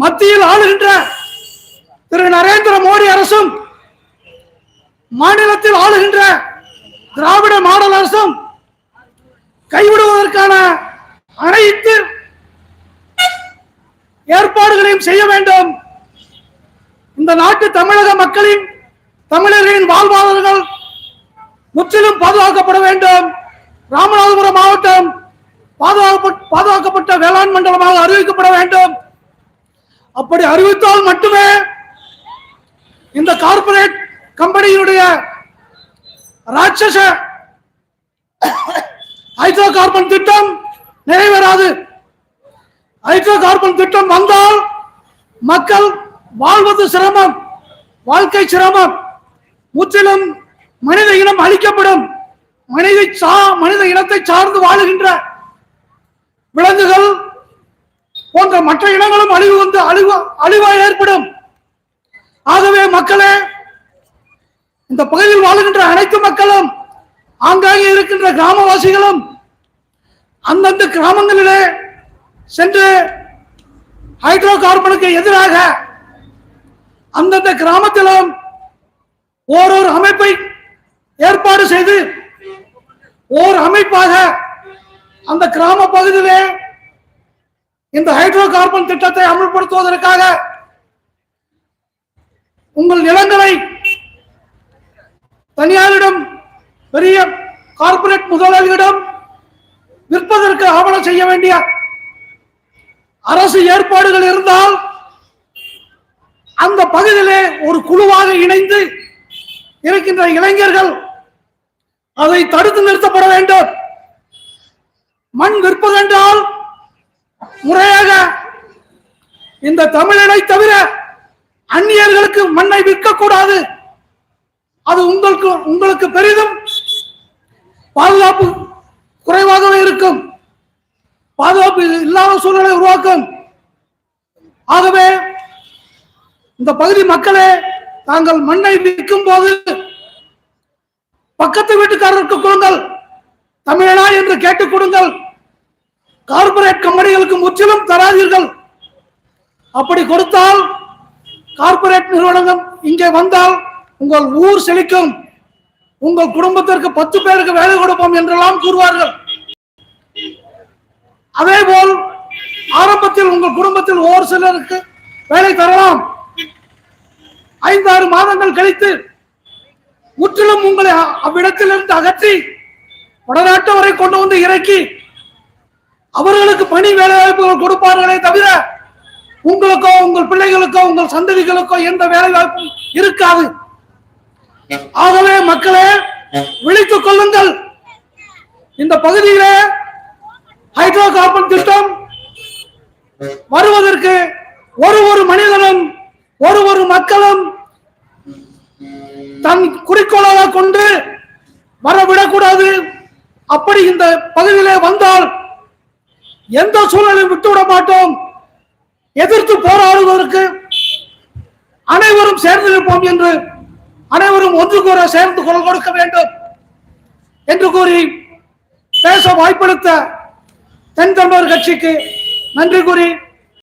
மத்தியில் ஆளுகின்ற திரு நரேந்திர மோடி அரசும் மாநிலத்தில் ஆளுகின்ற திராவிட மாடல் அரசும் கைவிடுவதற்கான அனைத்து ஏற்பாடுகளையும் செய்ய வேண்டும். இந்த நாட்டு தமிழக மக்களின் தமிழர்களின் வாழ்வாதாரங்கள் முற்றிலும் பாதுகாக்கப்பட வேண்டும். ராமநாதபுரம் மாவட்டம் பாதுகாக்கப்பட்ட பாதுகாக்கப்பட்ட வேளாண் மண்டலமாக அறிவிக்கப்பட வேண்டும். அப்படி அறிவித்தால் மட்டுமே இந்த கார்ப்பரேட் கம்பெனியினுடைய ராட்சச ஹைட்ரோ கார்பன் திட்டம் நிறைவேறாது. ஹைட்ரோ கார்பன் திட்டம் வந்தால் மக்கள் வாழ்வது சிரமம் வாழ்க்கை சிரமம். முற்றிலும் மனித இனம் அழிக்கப்படும். மனித சா மனித இனத்தை சார்ந்து வாழுகின்ற விலங்குகள் போன்ற மற்ற இனங்களும் அழிவு வந்து அழிவு அழிவா ஏற்படும். ஆகவே மக்களே இந்த பகுதியில் வாழுகின்ற அனைத்து மக்களும் ஆங்காங்கே இருக்கின்ற கிராமவாசிகளும் அந்தந்த கிராமங்களிலே சென்று ஹைட்ரோ கார்பனுக்கு எதிராக அந்தந்த கிராமத்திலும் ஓரொரு அமைப்பை ஏற்பாடு செய்து ஓர் அமைப்பாக அந்த கிராம பகுதியிலே இந்த ஹைட்ரோ கார்பன் திட்டத்தை அமல்படுத்துவதற்காக உங்கள் நிலங்களை தனியாரிடம் பெரிய கார்பரேட் முதலாளியிடம் விற்பதற்கு ஆவணம் செய்ய வேண்டிய அரசு ஏற்பாடுகள் இருந்தால் அந்த பகுதியிலே ஒரு குழுவாக இணைந்து இருக்கின்ற இளைஞர்கள் அதை தடுத்து நிறுத்தப்பட வேண்டும். மண் விற்பதென்றால் முறையாக இந்த தமிழனை தவிர அந்நியர்களுக்கு மண்ணை விற்க கூடாது அது உங்களுக்கு உங்களுக்கு பெரிதும் பாதுகாப்பு குறைவாகவே இருக்கும். பாதுகாப்பு இல்லாத சூழ்நிலை உருவாக்கும். ஆகவே இந்த பகுதி மக்களே தாங்கள் மண்ணை விற்கும் போது பக்கத்து வீட்டுக்காரருக்கு கொடுங்கள். தமிழனா என்று கேட்டுக் கொடுங்கள். கார்ப்பரேட் கம்பெனிகளுக்கு முற்றிலும் தராதீர்கள். அப்படி கொடுத்தால் கார்ப்பரேட் நிறுவனங்கள் இங்கே வந்தால் உங்கள் ஊர் செழிக்கும். உங்கள் குடும்பத்திற்கு பத்து பேருக்கு வேலை கொடுப்போம் என்றெல்லாம் கூறுவார்கள். அதே போல் ஆரம்பத்தில் உங்கள் குடும்பத்தில் ஒரு சிலருக்கு வேலை தரலாம். ஐந்தாறு மாதங்கள் கழித்து முற்றிலும் உங்களை அவ்விடத்திலிருந்து அகற்றி வடநாட்டு வரை கொண்டு வந்து இறக்கி அவர்களுக்கு பணி வேலை வாய்ப்புகள் கொடுப்பார்களே தவிர உங்களுக்கோ உங்கள் பிள்ளைகளுக்கோ உங்கள் சந்ததிகளுக்கோ எந்த வேலை வாய்ப்பும் இருக்காது. ஆகவே மக்களே விழித்துக் கொள்ளுங்கள். இந்த பகுதியிலே ஹைட்ரோ கார்பன் திட்டம் வருவதற்கு ஒரு ஒரு மனிதனும் ஒரு ஒரு மக்களும் தன் குறிக்கோளாக கொண்டு வரவிடக்கூடாது. அப்படி இந்த பகுதியிலே வந்தால் எந்த சூழலையும் விட்டுவிட மாட்டோம். எதிர்த்து போராடுவதற்கு அனைவரும் சேர்ந்து நிற்போம் என்று அனைவரும் ஒன்று கூற சேர்ந்து குரல் கொடுக்க வேண்டும் என்று கூறி பேச வாய்ப்பளித்த தென் தமிழர் கட்சிக்கு நன்றி கூறி